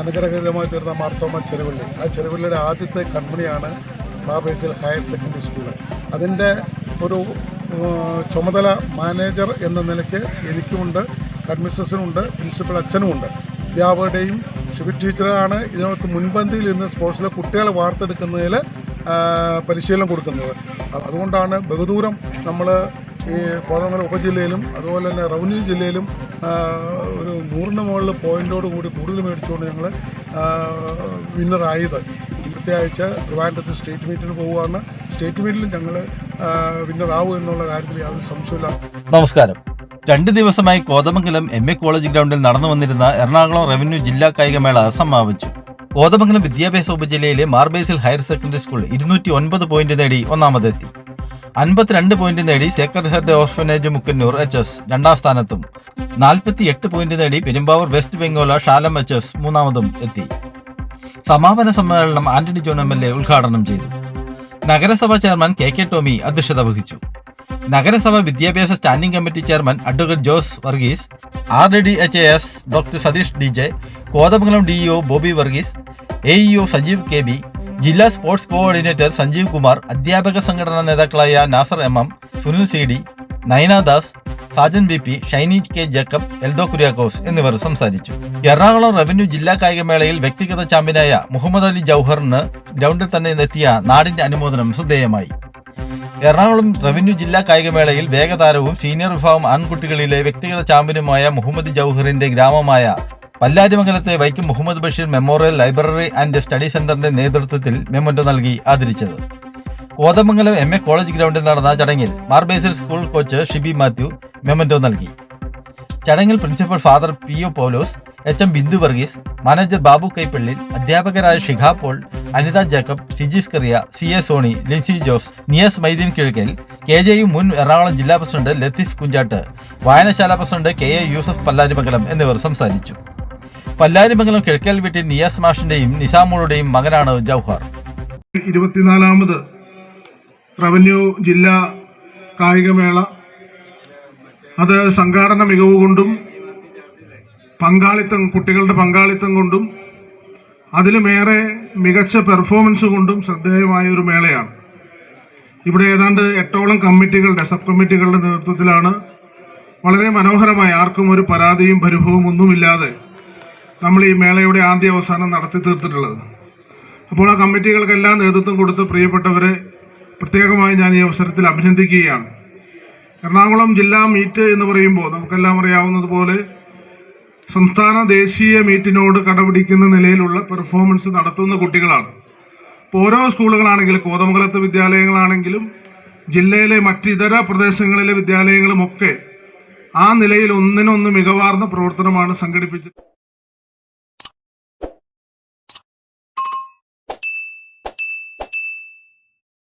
അനുഗ്രഹീതമായി തീർന്ന മാർത്തോമ ചെറുവള്ളി. ആ ചെറുവള്ളിയുടെ ആദ്യത്തെ കൺമണിയാണ് ബാബേസിൽ ഹയർ സെക്കൻഡറി സ്കൂൾ. അതിന്റെ ഒരു ചുമതല മാനേജർ എന്ന നിലയ്ക്ക് എനിക്കുമുണ്ട് അഡ്മിനിസ്ട്രേഷനുമുണ്ട് പ്രിൻസിപ്പൽ അച്ഛനുമുണ്ട്. അധ്യാപകരുടെയും ഷിബി ടീച്ചറാണ് ഇതിനകത്ത് മുൻപന്തിയിൽ നിന്ന് സ്പോർട്സിലെ കുട്ടികളെ വാർത്തെടുക്കുന്നതിൽ പരിശീലനം കൊടുക്കുന്നത്. അതുകൊണ്ടാണ് ബഹുദൂരം നമ്മൾ ഈ കോതമംഗലം ഉപജില്ലയിലും അതുപോലെ തന്നെ റവന്യൂ ജില്ലയിലും ഒരു നൂറിന് മുകളിൽ പോയിന്റോട് കൂടി കൂടുതൽ മേടിച്ചുകൊണ്ട് ഞങ്ങൾ വിന്നറായത് ഇന്നത്തെ ആഴ്ച ട്രിവാൻഡ്രത്ത് സ്റ്റേറ്റ് മീറ്റിന് പോവുകയാണ്. സ്റ്റേറ്റ് മീറ്റിലും ഞങ്ങൾ വിന്നറാവും എന്നുള്ള കാര്യത്തിൽ യാതൊരു സംശയമില്ല നമസ്കാരം. രണ്ട് ദിവസമായി കോതമംഗലം എം എ കോളേജ് ഗ്രൗണ്ടിൽ നടന്നു വന്നിരുന്ന എറണാകുളം റവന്യൂ ജില്ലാ കായികമേള സമാപിച്ചു. കോതമംഗലം വിദ്യാഭ്യാസ ഉപജില്ലയിലെ മാർബേസിൽ ഹയർ സെക്കൻഡറി സ്കൂൾ ഇരുന്നൂറ്റി ഒൻപത് പോയിന്റ് നേടി ഒന്നാമതെത്തി. അൻപത്തിരണ്ട് പോയിന്റ് നേടി sacred heart orphanage Mukkannoor H S രണ്ടാം സ്ഥാനത്തും. നാൽപ്പത്തി എട്ട് പോയിന്റ് നേടി Perumbavoor west ബംഗോള Shalom H S മൂന്നാമതും എത്തി. സമാപന സമ്മേളനം Antony John M L A ഉദ്ഘാടനം ചെയ്തു. നഗരസഭാ ചെയർമാൻ കെ കെ ടോമി അധ്യക്ഷത വഹിച്ചു. നഗരസഭ വിദ്യാഭ്യാസ standing committee chairman advocate Jose Varghese R D H A S doctor Satheesh D J Kothamangalam DEO Bobby Varghese A Sajeev K B ജില്ലാ sports coordinator Sanjeev Kumar അധ്യാപക സംഘടനാ നേതാക്കളായ Nasar M M Sunil C D Nayana Das Sajan B P Shiny K Jacob Eldho Kuriakose എന്നിവർ സംസാരിച്ചു. Ernakulam revenue ജില്ലാ കായികമേളയിൽ വ്യക്തിഗത ചാമ്പ്യനായ മുഹമ്മദ് അലി ജൌഹറിന് ഗ്രൗണ്ടിൽ തന്നെ എത്തിയ നാടിന്റെ അനുമോദനം ശ്രദ്ധേയമായി. എറണാകുളം റവന്യൂ ജില്ലാ കായികമേളയിൽ വേഗതാരവും സീനിയർ വിഭാഗം ആൺകുട്ടികളിലെ വ്യക്തിഗത ചാമ്പ്യനുമായ മുഹമ്മദ് ജൌഹറിന്റെ ഗ്രാമമായ പല്ലാരിമംഗലത്തെ Vaikom Muhammad Basheer memorial library and study സെന്ററിന്റെ നേതൃത്വത്തിൽ മെമ്മന്റോ നൽകി ആദരിച്ചത്. കോതമംഗലം എം എ കോളേജ് ഗ്രൗണ്ടിൽ നടന്ന ചടങ്ങിൽ Mar Basil school coach Shibi Mathew memento നൽകി. ചടങ്ങിൽ principal father P O Paulose H M Bindu Varghese manager Babu Kaippally അധ്യാപകരായ Shikha Paul Anitha Jacob Fijis Kariya C A Sony Lincy Jose Niyas Maideen Kizhakkal K J U മുൻ എറണാകുളം ജില്ലാ president Latheef Kunjattu വായനശാല president K A Yousuf Pallarimangalam എന്നിവർ സംസാരിച്ചു. പല്ലാരിമംഗലം കിഴക്കേൽ വീട്ടിൽ നിയാസ് മാഷിന്റെയും നിസാമോളുടെയും മകനാണ് Jauhar. ഇരുപത്തിനാലാമത് revenue ജില്ലാ കായികമേള. അത് സംഘാടന മികവ് കൊണ്ടും പങ്കാളിത്തം കുട്ടികളുടെ പങ്കാളിത്തം കൊണ്ടും അതിലുമേറെ മികച്ച പെർഫോമൻസ് കൊണ്ടും ശ്രദ്ധേയമായ ഒരു മേളയാണ്. ഇവിടെ ഏതാണ്ട് എട്ടോളം കമ്മിറ്റികളുടെ സബ് കമ്മിറ്റികളുടെ നേതൃത്വത്തിലാണ് വളരെ മനോഹരമായി ആർക്കും ഒരു പരാതിയും പരിഭവവും ഒന്നുമില്ലാതെ നമ്മൾ ഈ മേളയുടെ ആദ്യ അവസാനം നടത്തി തീർത്തിട്ടുള്ളത്. അപ്പോൾ ആ കമ്മിറ്റികൾക്കെല്ലാം നേതൃത്വം കൊടുത്ത് പ്രിയപ്പെട്ടവരെ പ്രത്യേകമായി ഞാൻ ഈ അവസരത്തിൽ അഭിനന്ദിക്കുകയാണ്. എറണാകുളം ജില്ലാ മീറ്റ് എന്ന് പറയുമ്പോൾ നമുക്കെല്ലാം അറിയാവുന്നതുപോലെ സംസ്ഥാന ദേശീയ മീറ്റിനോട് കടപിടിക്കുന്ന നിലയിലുള്ള പെർഫോമൻസ് നടത്തുന്ന കുട്ടികളാണ്. ഇപ്പോൾ ഓരോ സ്കൂളുകളാണെങ്കിലും കോതമംഗലത്തെ വിദ്യാലയങ്ങളാണെങ്കിലും ജില്ലയിലെ മറ്റ് ഇതര പ്രദേശങ്ങളിലെ വിദ്യാലയങ്ങളുമൊക്കെ ആ നിലയിൽ ഒന്നിനൊന്ന് മികവാർന്ന പ്രവർത്തനമാണ് സംഘടിപ്പിച്ചത്